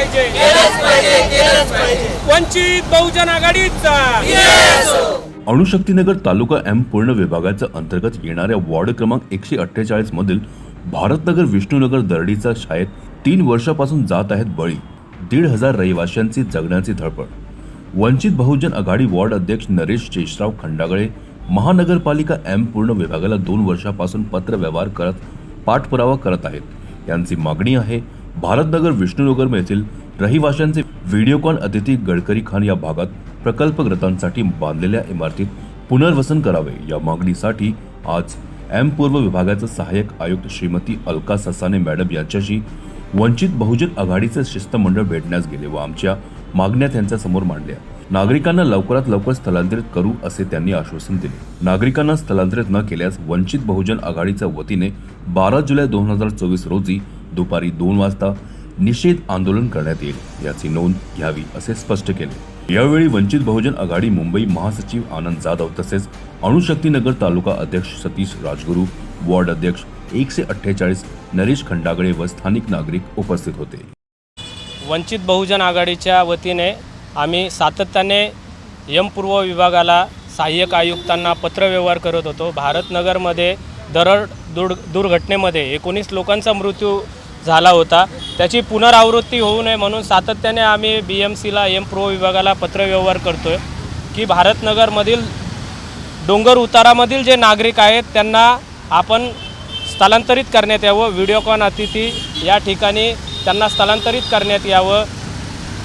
पाहिजे. वंचित बहुजन आघाडीचा. अणुशक्तीनगर तालुका एम पूर्ण विभागाच्या अंतर्गत येणाऱ्या वॉर्ड क्रमांक एकशे अठ्ठेचाळीस मधील भारतनगर विष्णुनगर दरडीचा शाळेत तीन वर्षापासून जात आहेत बळी. दीड हजार रहिवाशांची जगण्याची धडपड. वंचित बहुजन आघाडी वॉर्ड अध्यक्ष नरेश शेषराव खंडागळे महानगरपालिका एम पूर्ण विभागाला दोन वर्षापासून पत्र व्यवहार करत पाठपुरावा करत आहेत. यांची मागणी आहे भारतनगर विष्णुनगर येथील रहिवाशांचे व्हिडिओकॉन अतिथी गडकरी खान या भागात प्रकल्पग्रस्तांसाठी बांधलेल्या इमारतीत पुनर्वसन करावे या मागणीसाठी आज एम पूर्व विभागाचे सहाय्यक आयुक्त श्रीमती अलका ससाने मॅडम यांच्याशी वंचित बहुजन आघाडीचे शिष्टमंडळ भेटण्यास गेले व आमच्या मागण्या त्यांच्यासमोर मांडल्या. नागरिकांना लवकरात लवकर स्थलांतरित करू असे त्यांनी आश्वासन दिले. नागरिकांना स्थलांतरित न केल्यास वंचित बहुजन आघाडीच्या वतीने बारा जुलै दोन हजार चोवीस रोजी दुपारी दोन वाजता निषेध आंदोलन करण्यात येईल याची नोंद घ्यावी असे स्पष्ट केले. यावेळी वंचित बहुजन आघाडी मुंबई महासचिव आनंद जाधव तसेच अणुशक्तीनगर तालुका अध्यक्ष सतीश राजगुरू वॉर्ड अध्यक्ष एकशे अठ्ठेचाळीस नरेश खंडागळे व स्थानिक नागरिक उपस्थित होते. वंचित बहुजन आघाडीच्या वतीने आम्ही सातत्याने यम पूर्व विभागाला सहाय्यक आयुक्तांना पत्रव्यवहार करत होतो. भारतनगरमध्ये दरड दुर् दुर्घटनेमध्ये एकोणीस लोकांचा मृत्यू झाला होता. त्याची पुनरावृत्ती होऊ नये म्हणून सातत्याने आम्ही बी एम सीला एम प्रो विभागाला पत्रव्यवहार करतो आहे की भारतनगरमधील डोंगर उतारामधील जे नागरिक आहेत त्यांना आपण स्थलांतरित करण्यात यावं. व्हिडिओकॉन अतिथी या ठिकाणी त्यांना स्थलांतरित करण्यात यावं.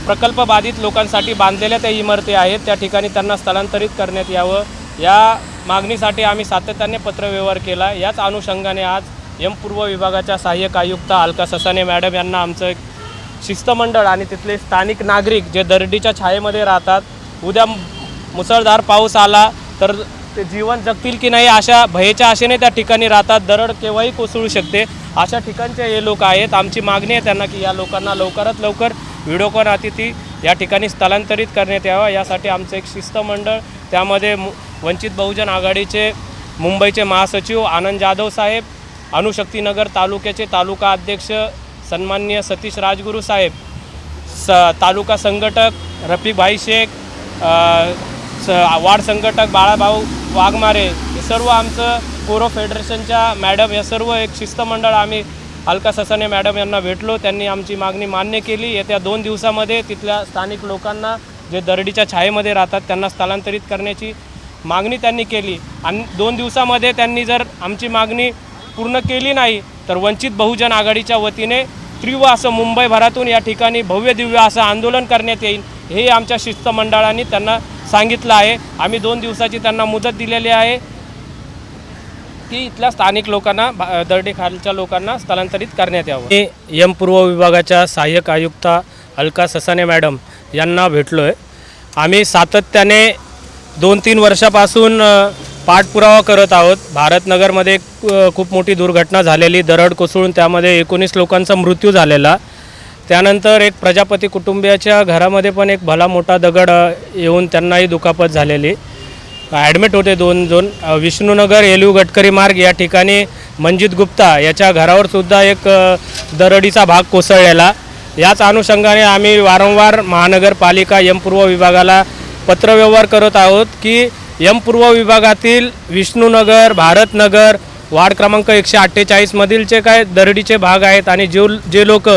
प्रकल्प बाधित लोकांसाठी बांधलेल्या त्या इमारती आहेत त्या ठिकाणी त्यांना स्थलांतरित करण्यात यावं. या मागणीसाठी आम्ही सातत्याने पत्रव्यवहार केला. याच अनुषंगाने आज एम पूर्व विभागाच्या सहाय्यक आयुक्त अलका ससाने मॅडम यांना आमचं एक शिस्तमंडळ आणि तिथले स्थानिक नागरिक जे दरडीच्या छायेमध्ये राहतात उद्या मुसळधार पाऊस आला तर ते जीवन जगतील की नाही अशा भयेच्या आशेने त्या ठिकाणी राहतात. दरड केव्हाही कोसळू शकते. अशा ठिकाणचे हे लोक आहेत. आमची मागणी आहे त्यांना की या लोकांना लवकरात लवकर व्हिडिओकॉन अतिथी या ठिकाणी स्थलांतरित करण्यात यावा. यासाठी आमचं एक शिस्तमंडळ त्यामध्ये मु वंचित बहुजन आघाडीचे मुंबईचे महासचिव आनंद जाधव साहेब अणुशक्तीनगर तालुक्याचे तालुका अध्यक्ष सन्मान्य सतीश राजगुरू साहेब स तालुका संघटक रफीकभाई शेख स वार्ड संघटक बाळाभाऊ वाघमारे हे सर्व आमचं कोरो फेडरेशनच्या मॅडम या सर्व एक शिस्तमंडळ आम्ही अलका ससाने मॅडम यांना भेटलो त्यांनी आमची मागणी मान्य केली. येत्या दोन दिवसामध्ये तिथल्या स्थानिक लोकांना जे दरडीच्या छायेमध्ये राहतात त्यांना स्थलांतरित करण्याची मागणी त्यांनी केली. आणि दोन दिवसामध्ये त्यांनी जर आमची मागणी पूर्ण केली नाही तर वंचित बहुजन आघाडीच्या वतीने तीव्र असं मुंबईभरातून या ठिकाणी भव्य दिव्य असं आंदोलन करण्यात येईल हे आमच्या शिस्तमंडळाने त्यांना सांगितलं आहे. आम्ही दोन दिवसाची त्यांना मुदत दिलेली आहे की इथल्या स्थानिक लोकांना दर्डेखालच्या लोकांना स्थलांतरित करण्यात यावं. मी यम पूर्व विभागाच्या सहाय्यक आयुक्ता अलका ससाने मॅडम यांना भेटलो आहे आम्ही सातत्याने दोन तीन वर्षापासून पाठपुरावा करत आहोत. भारतनगरमध्ये खूप मोठी दुर्घटना झालेली दरड कोसळून त्यामध्ये एकोणीस लोकांचा मृत्यू झालेला. त्यानंतर एक प्रजापती कुटुंबियाच्या घरामध्ये पण एक भला मोठा दगड येऊन त्यांनाही दुखापत झालेली. ॲडमिट होते दोन दोन विष्णूनगर विष्णुनगर गडकरी गटकरी मार्ग या ठिकाणी मंजित गुप्ता याच्या घरावर सुद्धा एक दरडीचा भाग कोसळलेला. याच अनुषंगाने आम्ही वारंवार महानगरपालिका यम पूर्व विभागाला पत्रव्यवहार करत आहोत की यम पूर्व विभागातील विष्णुनगर भारतनगर वार्ड क्रमांक एकशे अठ्ठेचाळीसमधील जे काय दरडीचे भाग आहेत आणि जे जे लोक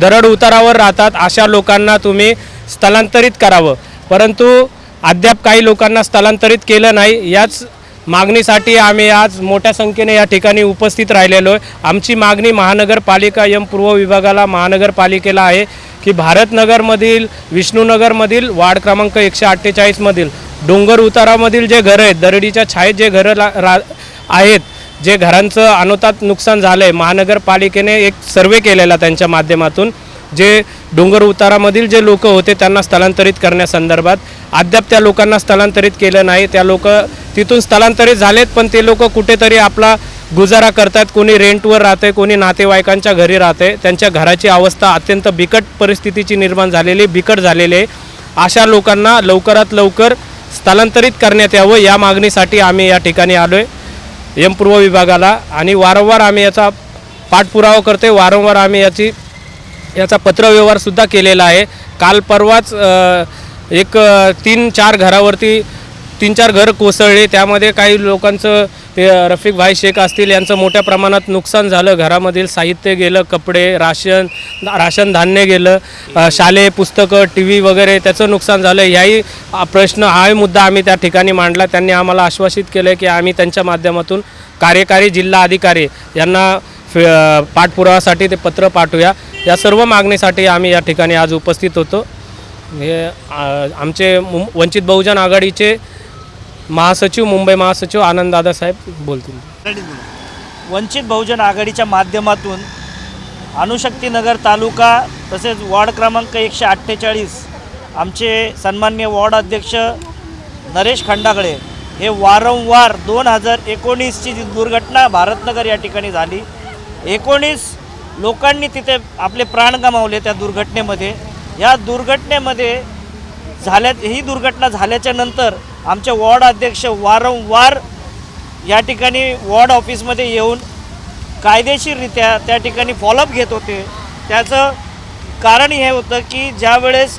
दरड उतारावर राहतात अशा लोकांना तुम्ही स्थलांतरित करावं. परंतु अद्याप काही लोकांना स्थलांतरित केलं नाही. याच मागणीसाठी आम्ही आज मोठ्या संख्येने या ठिकाणी उपस्थित राहिलेलो आहे. आमची मागणी महानगरपालिका यम पूर्व विभागाला महानगरपालिकेला आहे की भारतनगरमधील विष्णुनगरमधील वार्ड क्रमांक एकशे अठ्ठेचाळीसमधील डोंगर उतारामधील जे घरं आहेत दरडीच्या छायेत जे घरं ला रा आहेत जे घरांचं अनुतात नुकसान झालं आहे महानगरपालिकेने एक सर्वे केलेला त्यांच्या माध्यमातून जे डोंगर उतारामधील जे लोक होते त्यांना स्थलांतरित करण्यासंदर्भात. अद्याप त्या लोकांना स्थलांतरित केलं नाही. त्या लोक तिथून स्थलांतरित झालेत पण ते लोक कुठेतरी आपला गुजारा करतात कोणी रेंटवर राहते कोणी नातेवाईकांच्या घरी राहते त्यांच्या घराची अवस्था अत्यंत बिकट परिस्थितीची निर्माण झालेली बिकट झालेली आहे. अशा लोकांना लवकरात लवकर स्थलांतरित करण्यात यावं या मागणीसाठी आम्ही या ठिकाणी आलो आहे एम पूर्व विभागाला आणि वारंवार आम्ही याचा पाठपुरावा करतोय. वारंवार आम्ही याची याचा पत्रव्यवहारसुद्धा केलेला आहे. काल परवाच एक तीन चार घरावरती तीन चार घर कोसळले. त्यामध्ये काही लोकांचं ते रफिक भाई शेख असतील यांचं मोठ्या प्रमाणात नुकसान झालं. घरामधील साहित्य गेलं कपडे राशन राशन धान्य गेलं शालेय पुस्तकं टी व्ही वगैरे त्याचं नुकसान झालं. ह्याही प्रश्न हाही मुद्दा आम्ही त्या ठिकाणी मांडला. त्यांनी आम्हाला आश्वासित केलं की आम्ही त्यांच्या माध्यमातून कार्यकारी जिल्हा अधिकारी यांना फि- पाठपुरावासाठी पाठपुराव्यासाठी ते पत्र पाठवूया. या सर्व मागणीसाठी आम्ही या ठिकाणी आज उपस्थित होतो. हे आमचे वंचित बहुजन आघाडीचे महासचिव मुंबई महासचिव आनंद दादासाहेब बोलतील. वंचित बहुजन आघाडीच्या माध्यमातून अणुशक्तीनगर तालुका तसेच वॉर्ड क्रमांक एकशे अठ्ठेचाळीस आमचे सन्मान्य वॉर्ड अध्यक्ष नरेश खंडागळे हे वारंवार दोन हजार एकोणीसची जी दुर्घटना भारतनगर या ठिकाणी झाली. एकोणीस लोकांनी तिथे आपले प्राण गमावले त्या दुर्घटनेमध्ये. या दुर्घटनेमध्ये झाल्या ही दुर्घटना झाल्याच्यानंतर आमचे वॉर्ड अध्यक्ष वारंवार या ठिकाणी वॉर्ड ऑफिसमध्ये येऊन कायदेशीररित्या त्या ठिकाणी फॉलोअप घेत होते. त्याचं कारण हे होतं की ज्यावेळेस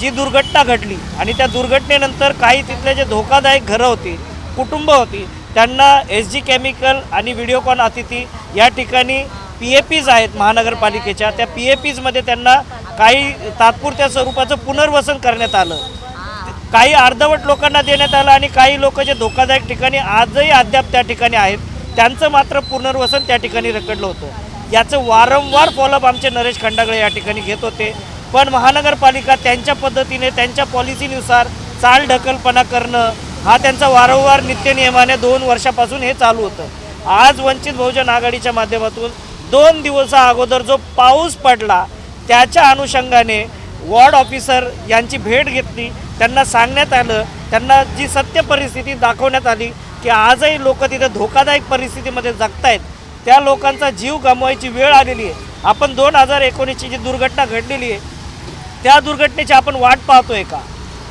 जी दुर्घटना घडली आणि त्या दुर्घटनेनंतर काही तिथले जे धोकादायक घरं होती कुटुंब होती त्यांना एस जी केमिकल आणि व्हिडिओकॉन अतिथी या ठिकाणी पी ए पीज आहेत महानगरपालिकेच्या. त्या पी ए पीजमध्ये त्यांना काही तात्पुरत्या स्वरूपाचं पुनर्वसन करण्यात आलं. काही अर्धवट लोकांना देण्यात आलं आणि काही लोक जे धोकादायक ठिकाणी आजही अद्याप त्या ठिकाणी आहेत त्यांचं मात्र पुनर्वसन त्या ठिकाणी रखडलं होतं. याचं वारंवार फॉलोअप आमचे नरेश खंडागळे या ठिकाणी घेत होते. पण महानगरपालिका त्यांच्या पद्धतीने त्यांच्या पॉलिसीनुसार चाल ढकलपणा करणं हा त्यांचा वारंवार नित्यनियमाने दोन वर्षापासून हे चालू होतं. आज वंचित बहुजन आघाडीच्या माध्यमातून दोन दिवसा अगोदर जो पाऊस पडला त्याच्या अनुषंगाने वॉर्ड ऑफिसर यांची भेट घेतली. त्यांना सांगण्यात आलं त्यांना जी सत्य परिस्थिती दाखवण्यात आली की आजही लोक तिथे धोकादायक परिस्थितीमध्ये जगतायत त्या लोकांचा जीव गमवायची वेळ आलेली आहे. आपण दोन हजार एकोणीसची जी दुर्घटना घडलेली आहे त्या दुर्घटनेची आपण वाट पाहतोय का?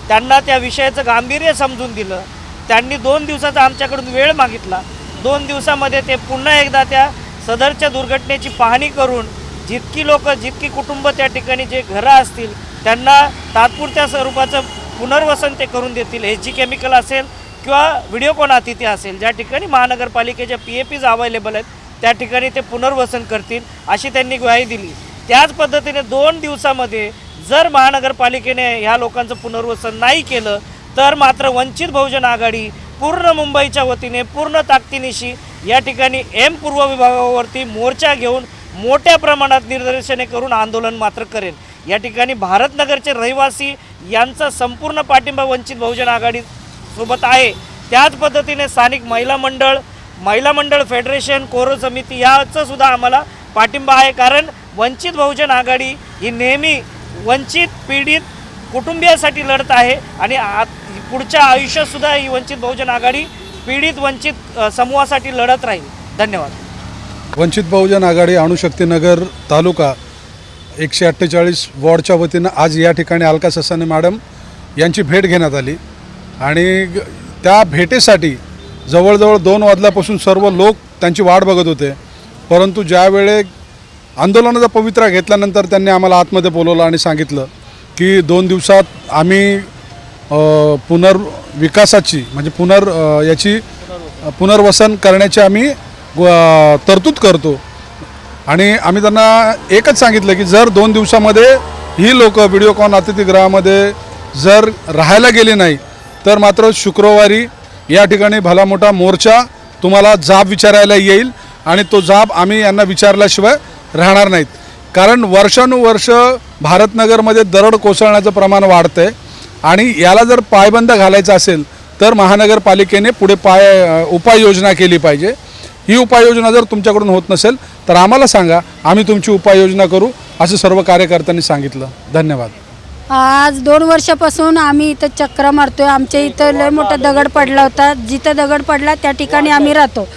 त्यांना त्या विषयाचं गांभीर्य समजून दिलं त्यांनी दोन दिवसाचा आमच्याकडून वेळ मागितला दोन दिवसामध्ये ते पुन्हा एकदा त्या सदरच्या दुर्घटनेची पाहणी करून जितकी लोक जितकी कुटुंब त्या ठिकाणी जे घरं असतील त्यांना तात्पुरत्या स्वरूपाचं पुनर्वसन ते करून देतील. एच जी केमिकल असेल किंवा व्हिडिओकॉन अतिथी असेल ज्या ठिकाणी महानगरपालिकेच्या पी ए पीज अवेलेबल आहेत त्या ठिकाणी ते पुनर्वसन करतील अशी त्यांनी ग्वाही दिली. त्याच पद्धतीने दोन दिवसामध्ये जर महानगरपालिकेने ह्या लोकांचं पुनर्वसन नाही केलं तर मात्र वंचित बहुजन आघाडी पूर्ण मुंबईच्या वतीने पूर्ण ताकदीनिशी या ठिकाणी एम पूर्व विभागावरती मोर्चा घेऊन मोठ्या प्रमाणात निदर्शने करून आंदोलन मात्र करेल. या ठिकाणी भारतनगरचे रहिवासी यांचा संपूर्ण पाठिंबा वंचित बहुजन आघाडी सोबत आहे. त्याच पद्धतीने स्थानिक महिला मंडळ महिला मंडळ फेडरेशन कोरो समिती याचं सुद्धा आम्हाला पाठिंबा आहे. कारण वंचित बहुजन आघाडी ही नेहमी वंचित पीडित कुटुंबियासाठी लढत आहे आणि आ पुढच्या आयुष्यातसुद्धा ही वंचित बहुजन आघाडी पीडित वंचित समूहासाठी लढत राहील. धन्यवाद. वंचित बहुजन आघाडी अणुशक्तीनगर तालुका एकशे अठ्ठेचाळीस वॉर्डच्या वतीनं आज या ठिकाणी अलका ससाने मॅडम यांची भेट घेण्यात आली. आणि त्या भेटेसाठी जवळजवळ दोन वाजल्यापासून सर्व लोक त्यांची वाट बघत होते. परंतु ज्यावेळे आंदोलनाचा पवित्रा घेतल्यानंतर त्यांनी आम्हाला आतमध्ये बोलवलं आणि सांगितलं की दोन दिवसात आम्ही पुनर्विकासाची म्हणजे पुनर् याची पुनर्वसन करण्याची आम्ही तरतूद करतो. आणि आम्ही त्यांना एकच सांगितलं की जर दोन दिवसामध्ये ही लोक व्हिडिओकॉन अतिथीगृहामध्ये जर राहायला गेली नाही तर मात्र शुक्रवारी या ठिकाणी भला मोठा मोर्चा तुम्हाला जाब विचारायला येईल आणि तो जाब आम्ही यांना विचारल्याशिवाय राहणार नाहीत. कारण वर्षानुवर्ष भारतनगरमध्ये दरड कोसळण्याचं प्रमाण वाढतं आहे आणि याला जर पायबंद घालायचा असेल तर महानगरपालिकेने पुढे पाय उपाययोजना केली पाहिजे. ही उपाययोजना जर तुमच्याकडून होत नसेल तर आम्हाला सांगा आम्ही तुमची उपाययोजना करू असं सर्व कार्यकर्त्यांनी सांगितलं. धन्यवाद. आज दोन वर्षापासून आम्ही इथं चक्र मारतोय. आमच्या इथं लय मोठा दगड पडला होता. जिथं दगड पडला त्या ठिकाणी आम्ही राहतो.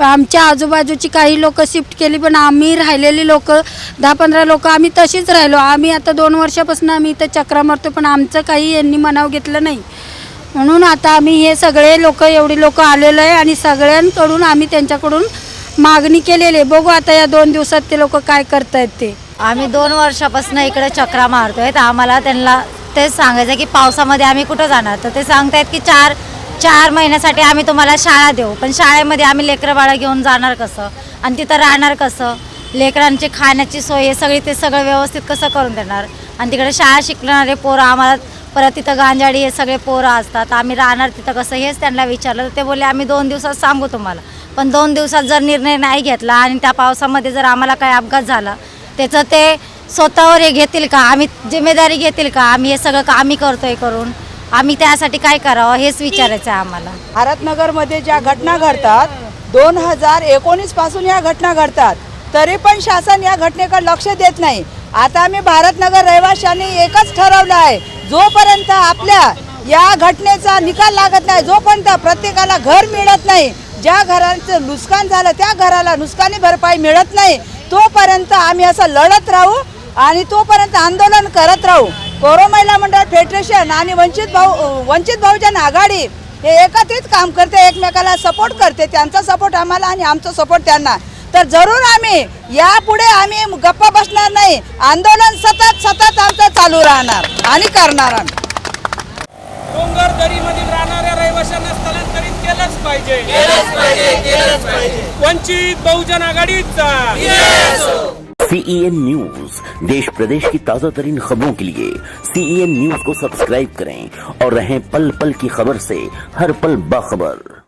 आमच्या आजूबाजूची काही लोक शिफ्ट केली पण आम्ही राहिलेली लोक दहा पंधरा लोक आम्ही तशीच राहिलो. आम्ही आता दोन वर्षापासून आम्ही इथं चक्र मारतो पण आमचं काही यांनी मनाव घेतलं नाही. म्हणून आता आम्ही हे सगळे लोक एवढी लोक आलेलो आहे आणि सगळ्यांकडून आम्ही त्यांच्याकडून मागणी केलेली आहे. बघू आता या दोन दिवसात ते लोक काय करतायत ते. आम्ही दोन वर्षापासून इकडे चक्रा मारतोय. तर आम्हाला त्यांना तेच सांगायचं की पावसामध्ये आम्ही कुठं जाणार? तर ते सांगतायत की चार चार महिन्यासाठी आम्ही तुम्हाला शाळा देऊ. पण शाळेमध्ये आम्ही लेकरं बाळं घेऊन जाणार कसं? आणि तिथं राहणार कसं? लेकरांची खाण्याची सोय हे सगळी ते सगळं व्यवस्थित कसं करून देणार? आणि तिकडे शाळा शिकणारे पोरं आम्हाला परत तिथं गांजाडी हे सगळे पोरं असतात आम्ही राहणार तिथं कसं हेच त्यांना विचारलं. तर ते बोलले आम्ही दोन दिवसात सांगू तुम्हाला. पण दोन दिवसात जर निर्णय नाही घेतला आणि त्या पावसामध्ये जर आम्हाला काही अपघात झाला त्याचं ते स्वतःवर हे घेतील का? आम्ही जिम्मेदारी घेतील का? आम्ही हे सगळं का आम्ही करतोय करून? आम्ही त्यासाठी काय करावं? हेच विचारायचं आहे आम्हाला. भारतनगरमध्ये ज्या घटना घडतात दोन हजार एकोणीसपासून या घटना घडतात. तरी पण शासन या घटनेकडे लक्ष देत नाही. आता आम्ही भारतनगर रहिवाशांनी एकच ठरवलं आहे जोपर्यंत आपल्या या घटनेचा निकाल लागत नाही जोपर्यंत प्रत्येकाला घर मिळत नाही ज्या घरांचं नुकसान झालं त्या घराला नुकसानी भरपाई मिळत नाही तोपर्यंत आम्ही असं लढत राहू आणि तोपर्यंत आंदोलन करत राहू. कोरो महिला मंडळ फेडरेशन आणि वंचित भाऊ वंचित बहुजन आघाडी हे एकत्रित काम करते एकमेकाला सपोर्ट करते. त्यांचा सपोर्ट आम्हाला आणि आमचा सपोर्ट त्यांना. तर जरूर आम्ही यापुढे आम्ही गप्पा बसणार नाही. आंदोलन सतत सतत आमचं चालू राहणार आणि करणार आम्ही. डोंगर दरीमधील राहणाऱ्या रहिवाशांना स्थलांतरित केलंच पाहिजे. वंचित बहुजन आघाडीचा. सीईएन न्यूज़ देश प्रदेश की ताज़ा तरीन खबरों के लिए सीईएन न्यूज़ को सब्सक्राइब करें और रहें पल पल की खबर से हर पल बाखबर।